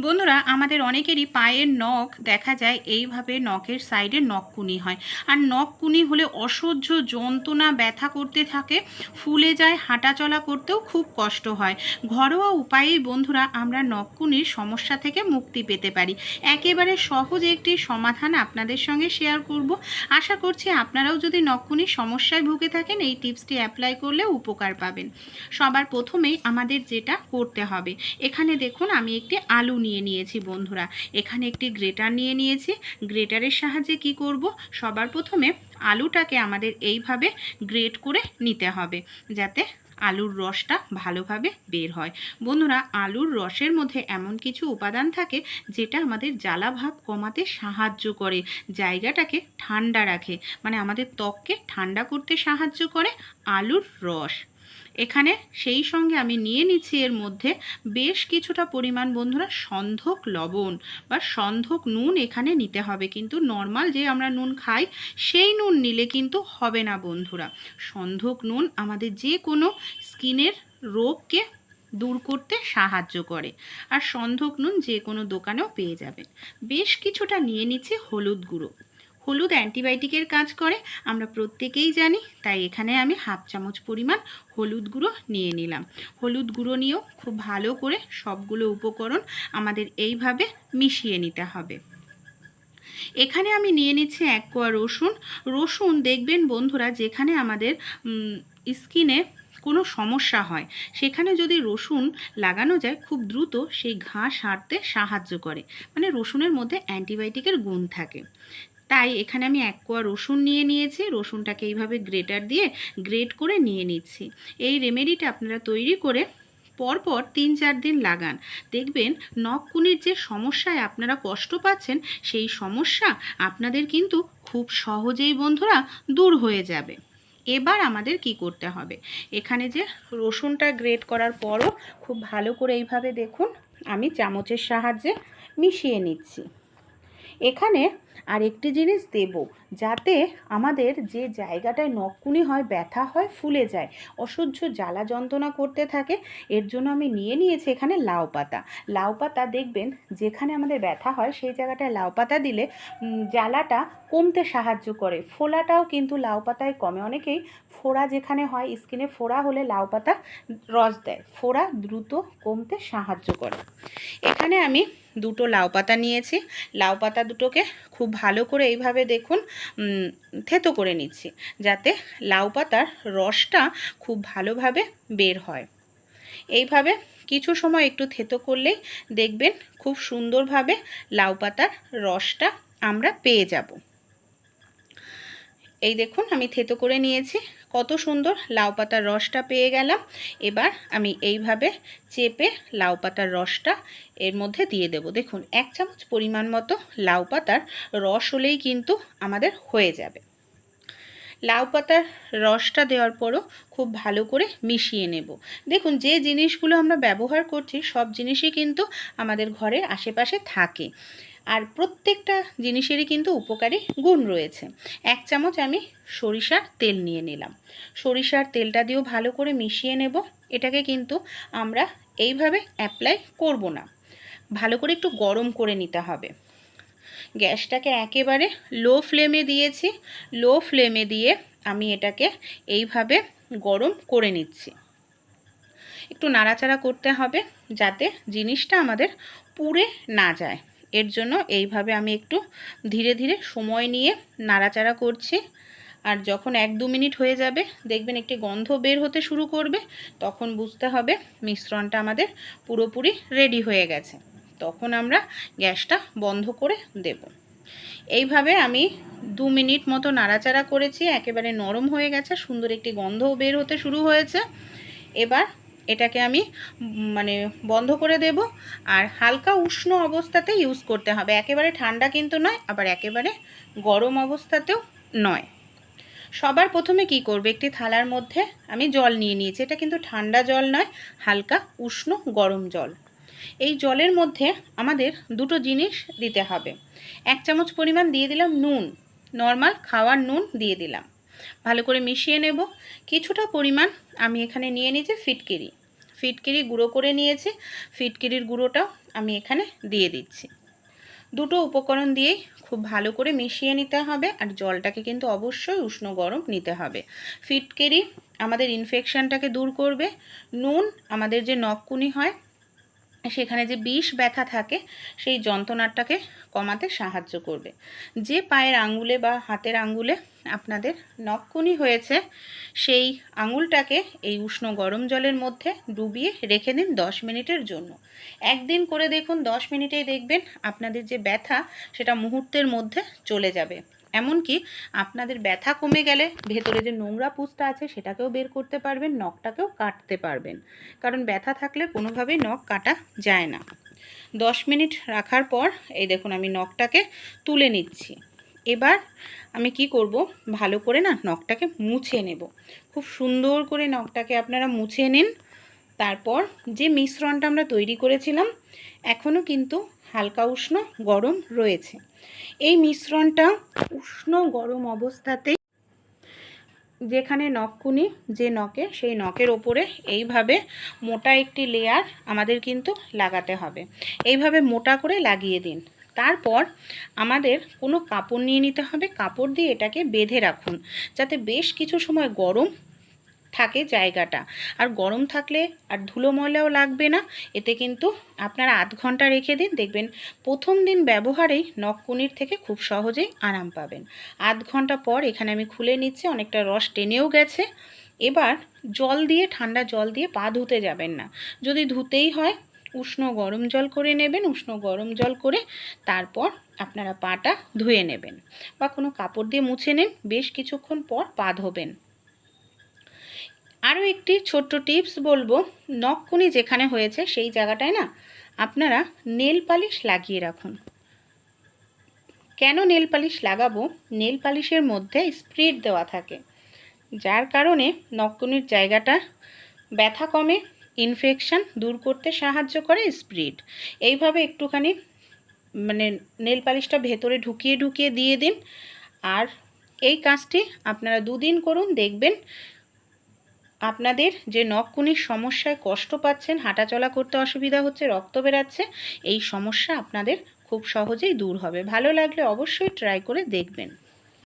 বন্ধুরা, আমাদের অনেকেরই পায়ের নখ দেখা যায় এইভাবে নখের সাইডে নখকুনি হয়। আর নখকুনি হলে অসহ্য যন্ত্রণা, ব্যথা করতে থাকে, ফুলে যায়, হাঁটাচলা করতেও খুব কষ্ট হয়। ঘরোয়া উপায়েই বন্ধুরা আমরা নখকুনির সমস্যা থেকে মুক্তি পেতে পারি। একেবারে সহজ একটি সমাধান আপনাদের সঙ্গে শেয়ার করব। আশা করছি আপনারাও যদি নখকুনির সমস্যায় ভুগে থাকেন, এই টিপসটি অ্যাপ্লাই করলে উপকার পাবেন। সবার প্রথমেই আমাদের যেটা করতে হবে। এখানে দেখুন, আমি একটি আলু নিয়ে নিয়েছি বন্ধুরা। এখানে একটি গ্রেটার নিয়ে নিয়েছি। গ্রেটারের সাহায্যে কি করব? সবার প্রথমে আলুটাকে আমাদের এইভাবে গ্রেট করে নিতে হবে, যাতে আলুর রসটা ভালোভাবে বের হয়। বন্ধুরা, আলুর রসের মধ্যে এমন কিছু উপাদান থাকে, যেটা আমাদের জ্বালা ভাব কমাতে সাহায্য করে, জায়গাটাকে ঠান্ডা রাখে। মানে আমাদের ত্বককে ঠান্ডা করতে সাহায্য করে আলুর রস। এখানে সেই সঙ্গে আমি নিয়ে নিচ্ছি এর মধ্যে বেশ কিছুটা পরিমাণ বন্ধুরা সন্ধক লবণ বা সন্ধক নুন এখানে নিতে হবে। কিন্তু নর্মাল যে আমরা নুন খাই, সেই নুন নিলে কিন্তু হবে না বন্ধুরা। সন্ধক নুন আমাদের যে কোনো স্কিনের রোগকে দূর করতে সাহায্য করে। আর সন্ধক নুন যে কোনো দোকানেও পেয়ে যাবেন। বেশ কিছুটা নিয়ে নিচ্ছি হলুদ গুঁড়ো। হলুদ অ্যান্টিবায়োটিকের কাজ করে, আমরা প্রত্যেকেই জানি, তাই এখানে আমি হাফ চামচ পরিমাণ হলুদ গুঁড়ো নিয়ে নিলাম। হলুদ গুঁড়ো নিয়েও খুব ভালো করে সবগুলো উপকরণ আমাদের এইভাবে মিশিয়ে নিতে হবে। এখানে আমি নিয়ে নিচ্ছি এক কোয়া রসুন। রসুন দেখবেন বন্ধুরা, যেখানে আমাদের স্কিনে কোনো সমস্যা হয়, সেখানে যদি রসুন লাগানো যায়, খুব দ্রুত সেই ঘা সারতে সাহায্য করে। মানে রসুনের মধ্যে অ্যান্টিবায়োটিকের গুণ থাকে। তাই এখানে আমি এক কোয়া রসুন নিয়ে নিয়েছি। রসুনটাকে এইভাবে গ্রেটার দিয়ে গ্রেট করে নিয়ে নিচ্ছি। এই রেমেডিটা আপনারা তৈরি করে পরপর তিন চার দিন লাগান। দেখবেন নখকুনির যে সমস্যায় আপনারা কষ্ট পাচ্ছেন, সেই সমস্যা আপনাদের কিন্তু খুব সহজেই বন্ধুরা দূর হয়ে যাবে। এবার আমাদের কি করতে হবে? এখানে যে রসুনটা গ্রেট করার পরও খুব ভালো করে এইভাবে দেখুন, আমি চামচের সাহায্যে মিশিয়ে নিচ্ছি। এখানে আর একটি জিনিস দেব, যাতে আমাদের যে জায়গাটায় নকুনি হয়, ব্যথা হয়, ফুলে যায়, অসহ্য জ্বালা যন্ত্রণা করতে থাকে, এর জন্য আমি নিয়ে নিয়েছি এখানে লাউ পাতা। লাউ পাতা দেখবেন, যেখানে আমাদের ব্যথা হয়, সেই জায়গাটায় লাউ পাতা দিলে জ্বালাটা কমতে সাহায্য করে। ফোলাটাও কিন্তু লাউ পাতায় কমে। অনেকেই ফোড়া যেখানে হয়, স্কিনে ফোড়া হলে লাউ পাতা রস দেয়। ফোড়া দ্রুত কমতে সাহায্য করে। এখানে আমি দুটো লাউ পাতা নিয়েছি। লাউ পাতা দুটোকে খুব ভালো করে এইভাবে দেখুন থেতো করে নিচ্ছি যাতে লাউ পাতার রসটা খুব ভালোভাবে বের হয়। এইভাবে কিছু সময় একটু থেতো করলেই দেখবেন খুব সুন্দরভাবে লাউ পাতার রসটা আমরা পেয়ে যাব। এই দেখুন, আমি থেতো করে নিয়েছি। কত সুন্দর লাউ পাতার রসটা পেয়ে গেলাম। এবার আমি এইভাবে চেপে লাউ পাতার রসটা এর মধ্যে দিয়ে দেব। দেখুন, এক চামচ পরিমাণ মতো লাউ পাতার রস হলেই কিন্তু আমাদের হয়ে যাবে। লাউ পাতার রসটা দেওয়ার পরও খুব ভালো করে মিশিয়ে নেব। দেখুন, যে জিনিসগুলো আমরা ব্যবহার করছি সব জিনিসই কিন্তু আমাদের ঘরের আশেপাশে থাকে। আর প্রত্যেকটা জিনিসেরই কিন্তু উপকারী গুণ রয়েছে। এক চামচ আমি সরিষার তেল নিয়ে নিলাম। সরিষার তেলটা দিয়েও ভালো করে মিশিয়ে নেব। এটাকে কিন্তু আমরা এইভাবে অ্যাপ্লাই করব না। ভালো করে একটু গরম করে নিতে হবে। গ্যাসটাকে একেবারে লো ফ্লেমে দিয়েছি। লো ফ্লেমে দিয়ে আমি এটাকে এইভাবে গরম করে নিচ্ছি। একটু নাড়াচাড়া করতে হবে যাতে জিনিসটা আমাদের পুড়ে না যায়। এর জন্য এইভাবে আমি একটু ধীরে ধীরে সময় নিয়ে নাড়াচাড়া করছি। আর যখন এক দু মিনিট হয়ে যাবে, দেখবেন একটি গন্ধ বের হতে শুরু করবে, তখন বুঝতে হবে মিশ্রণটা আমাদের পুরোপুরি রেডি হয়ে গেছে। তখন আমরা গ্যাসটা বন্ধ করে দেব। এইভাবে আমি দু মিনিট মতো নাড়াচাড়া করেছি, একেবারে নরম হয়ে গেছে, সুন্দর একটি গন্ধও বের হতে শুরু হয়েছে। এবার এটাকে আমি মানে বন্ধ করে দেব আর হালকা উষ্ণ অবস্থাতে ইউজ করতে হবে। একেবারে ঠান্ডা কিন্তু নয়, আবার একেবারে গরম অবস্থাতেও নয়। সবার প্রথমে কি করবে? একটি থালার মধ্যে আমি জল নিয়ে নিয়েছি। এটা কিন্তু ঠান্ডা জল নয়, হালকা উষ্ণ গরম জল। এই জলের মধ্যে আমাদের দুটো জিনিস দিতে হবে। এক চামচ পরিমাণ দিয়ে দিলাম নুন, নর্মাল খাওয়ার নুন দিয়ে দিলাম। ভালো করে মিশিয়ে নেব। কিছুটা পরিমাণ আমি এখানে নিয়ে নিয়েছি ফিটকিরি। ফিটকিরি গুঁড়ো করে নিয়েছি। ফিটকিরির গুঁড়োটাও আমি এখানে দিয়ে দিচ্ছি। দুটো উপকরণ দিয়েই খুব ভালো করে মিশিয়ে নিতে হবে আর জলটাকে কিন্তু অবশ্যই উষ্ণ গরম নিতে হবে। ফিটকেরি আমাদের ইনফেকশানটাকে দূর করবে। নুন আমাদের যে নখকুনি হয় সেখানে যে বিষ ব্যথা থাকে, সেই যন্ত্রণাটাকে কমাতে সাহায্য করবে। যে পায়ের আঙ্গুলে বা হাতের আঙ্গুলে আপনাদের নখকুনি হয়েছে, সেই আঙুলটাকে এই উষ্ণ গরম জলের মধ্যে ডুবিয়ে রেখে দিন দশ মিনিটের জন্য। একদিন করে দেখুন, দশ মিনিটেই দেখবেন আপনাদের যে ব্যথা, সেটা মুহূর্তের মধ্যে চলে যাবে। এমনকি আপনাদের ব্যথা কমে গেলে ভেতরে যে নোংরা পুষটা আছে সেটাকেও বের করতে পারবেন, নখটাকেও কাটতে পারবেন। কারণ ব্যথা থাকলে কোনোভাবেই নখ কাটা যায় না। দশ মিনিট রাখার পর এই দেখুন আমি নখটাকে তুলে নিচ্ছি। এবার আমি কি করব? ভালো করে না নখটাকে মুছে নেব। খুব সুন্দর করে নখটাকে আপনারা মুছে নিন। তারপর যে মিশ্রণটা আমরা তৈরি করেছিলাম, এখনও কিন্তু হালকা উষ্ণ, গরম রয়েছে। এই মিশ্রণটা উষ্ণ গরম অবস্থাতেই যেখানে নখকুনি যে নখে, সেই নখের ওপরে এইভাবে মোটা একটি লেয়ার আমাদের কিন্তু লাগাতে হবে। এইভাবে মোটা করে লাগিয়ে দিন। তারপর আমাদের কোনো কাপড় নিয়ে নিতে হবে। কাপড় দিয়ে এটাকে বেঁধে রাখুন। যাতে বেশ কিছু সময় গরম থাকে জায়গাটা। আর গরম থাকলে আর ধুলো ময়লাও লাগবে না। এতে কিন্তু আপনারা আধ ঘণ্টা রেখে দিন। দেখবেন প্রথম দিন ব্যবহারেই নখকুনির থেকে খুব সহজেই আরাম পাবেন। আধ ঘণ্টা পর এখানে আমি খুলে নিচ্ছি, অনেকটা রস টেনেও গেছে। এবার জল দিয়ে, ঠান্ডা জল দিয়ে পা ধুতে যাবেন না। যদি ধুতেই হয়, উষ্ণ গরম জল করে নেবেন, উষ্ণ গরম জল করে তারপর আপনারা পাটা ধুয়ে নেবেন। বা কোনো কাপড় দিয়ে মুছে নিন, বেশ কিছুক্ষণ পর পা ধোবেন। আরও একটি ছোট্ট টিপস বলব, নখকুনি যেখানে হয়েছে সেই জায়গাটায় না আপনারা নেল পালিশ লাগিয়ে রাখুন। কেন নেল পালিশ লাগাবো? নেল পালিশের মধ্যে স্প্রিট দেওয়া থাকে, যার কারণে নখকুনির জায়গাটা ব্যথা কমে, ইনফেকশান দূর করতে সাহায্য করে স্প্রিট এইভাবে একটুখানি মানে নেল পালিশটা ভেতরে ঢুকিয়ে ঢুকিয়ে দিয়ে দিন, আর এই কাজটি আপনারা দুদিন করুন, দেখবেন আপনাদের যে নখকুনির সমস্যায় কষ্ট পাচ্ছেন, হাঁটাচলা করতে অসুবিধা হচ্ছে, রক্ত বেরাচ্ছে, এই সমস্যা আপনাদের খুব সহজেই দূর হবে। ভালো লাগলে অবশ্যই ট্রাই করে দেখবেন।